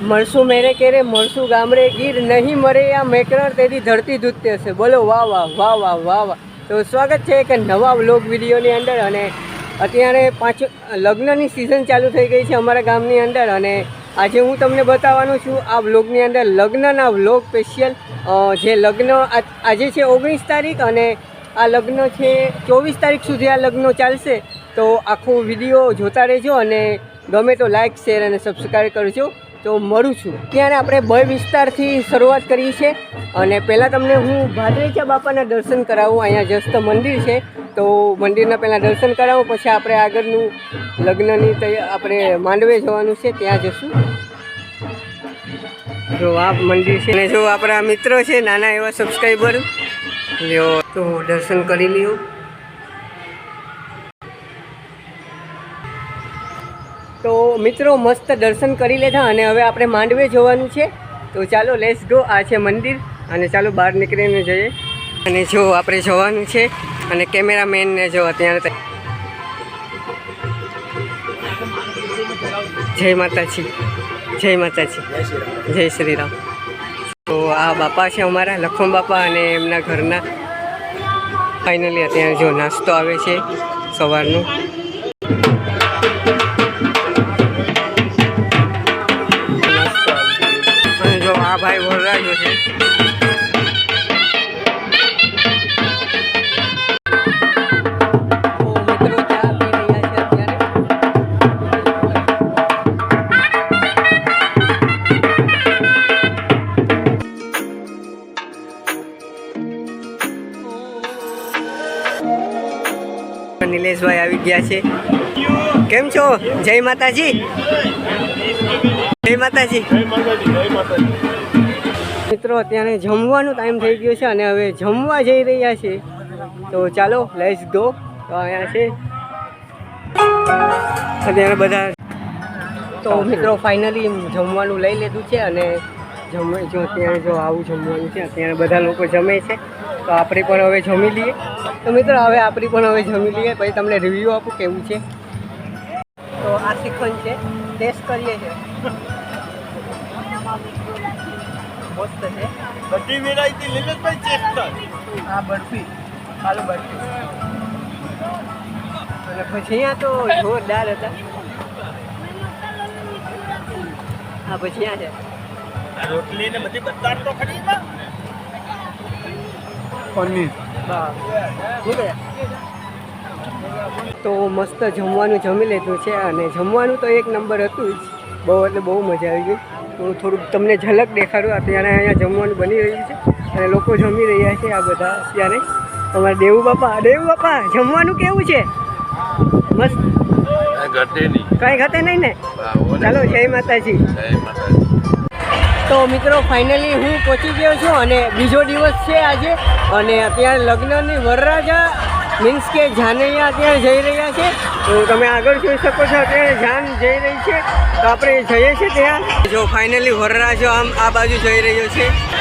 મળશું મેરે કેરે, મળશું ગામડે ગીર, નહીં મરે આ મેકરણ તેની ધરતી ધૂતતે છે. બોલો, વાહ વાહ વાહ વાહ વાહ વાહ. તો સ્વાગત છે એક નવા વ્લોગ વિડીયોની અંદર અને અત્યારે પાંચ લગ્નની સિઝન ચાલુ થઈ ગઈ છે અમારા ગામની અંદર અને આજે હું તમને બતાવવાનું છું આ વ્લોગની અંદર લગ્નના વ્લોગ સ્પેશિયલ જે લગ્ન આજે છે ઓગણીસ તારીખ અને આ લગ્ન છે ચોવીસ તારીખ સુધી આ લગ્ન ચાલશે. તો આખો વીડિયો જોતા રહેજો અને ગમે તો લાઇક શેર અને સબસ્ક્રાઈબ કરજો. તો મળું છું. ત્યારે આપણે ભય વિસ્તારથી શરૂઆત કરી છે. અને પહેલાં તમને હું ભાદરેચા બાપાના દર્શન કરાવું. અહીંયા જસ્ત મંદિર છે. તો મંદિરના પહેલાં દર્શન કરાવું. પછી આપણે આગળનું લગ્નની તૈયાર આપણે માંડવે જવાનું છે. ત્યાં જશું. જો આ મંદિર છે. અને જો આપણા મિત્રો છે, નાના એવા સબસ્ક્રાઈબર લ્યો, તો દર્શન કરી લ્યો. મિત્રો મસ્ત દર્શન કરી લીધા અને હવે આપણે માંડવે જવાનું છે. તો ચાલો લેસ ગો આ છે મંદિર અને ચાલો બહાર નીકળીને જઈએ. અને જો આપણે જવાનું છે અને કેમેરામેનને જો અત્યારે જય માતાજી. જય માતાજી. જય શ્રી રામ તો આ બાપા છે અમારા લખમ બાપા અને એમના ઘરના. ફાઇનલી અત્યારે જો નાસ્તો આવે છે સવારનો. ભાઈ વરરાજો છે. નિલેશભાઈ આવી ગયા છે. કેમ છો? જય માતાજી. જય માતાજી. મિત્રો, અત્યારે જમવાનું ટાઈમ થઈ ગયો છે અને હવે જમવા જઈ રહ્યા છે તો ચાલો લેટ્સ ગો તો અહીંયા છે. અત્યારે બધા તો મિત્રો ફાઇનલી જમવાનું લઈ લીધું છે અને જમે જો અત્યારે જો આવું જમવાનું છે, અત્યારે બધા લોકો જમે છે. તો આપણે પણ હવે જમી લઈએ. તો મિત્રો, હવે આપણી પણ હવે જમી લઈએ. પછી તમને રિવ્યૂ આપું કેવું છે. તો આ શ્રીખંડ છે. ટેસ્ટ કરીએ છે. મસ્ત છે. બધી વેરાયટી લીલતભાઈ ચેક કર આ બરફી આલુ બરફી. અને પછી અહીંયા તો જોરદાર હતા. હા પછી અહીંયા છે. રોટલી ને બધી બતાડ તો ખરી પનીર. તો મસ્ત જમવાનું જમી લીધું છે અને જમવાનું તો એક નંબર હતું જ. બહુ એટલે બહુ મજા આવી ગઈ. તો થોડુંક તમને ઝલક દેખાડું. અત્યારે અહીંયા જમવાનું બની રહ્યું છે. અને લોકો જમી રહ્યા છે આ બધા અત્યારે. અમારા દેવું બાપા દેવું બાપા જમવાનું કેવું છે? મસ્ત. ઘટે નહીં. નહીં ને? ચાલો જય માતાજી. તો મિત્રો ફાઇનલી હું પહોંચી ગયો છું અને બીજો દિવસ છે આજે. અને અત્યારે લગ્નની વરરાજા મીન્સ કે જાનૈયા અત્યારે જઈ રહ્યા છે. તો તમે આગળ જોઈ શકો છો, અત્યારે જાન જઈ રહી છે. તો આપણે જઈએ છીએ ત્યાં. જો ફાઇનલી વરરાજો આમ આ બાજુ જઈ રહ્યો છે.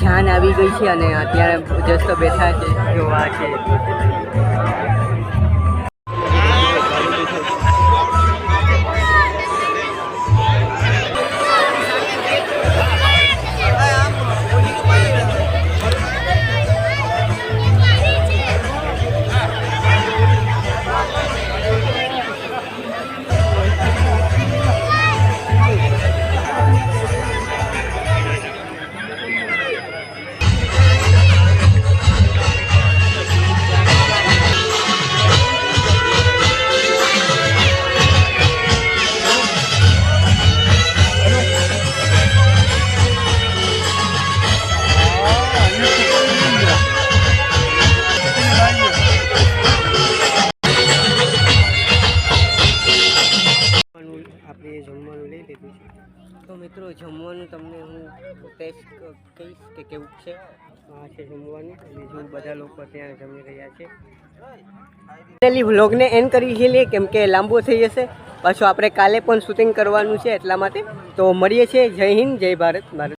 જાન આવી ગઈ છે અને અત્યારે જસ્ટ બેઠા છે જોવા છે. મિત્રો, જમવાનું તમને હું ટેસ્ટ કહીશ કે કેવું છે? આ છે જમવાનું. અને જો બધા લોકો ત્યાં જમી રહ્યા છે. ફાઇનલી વ્લોગને એન્ડ કરી છીએ કેમ કે લાંબો થઈ જશે. પાછું આપણે કાલે પણ શૂટિંગ કરવાનું છે એટલા માટે. તો મળીએ છીએ. જય હિન્દ, જય ભારત ભારત.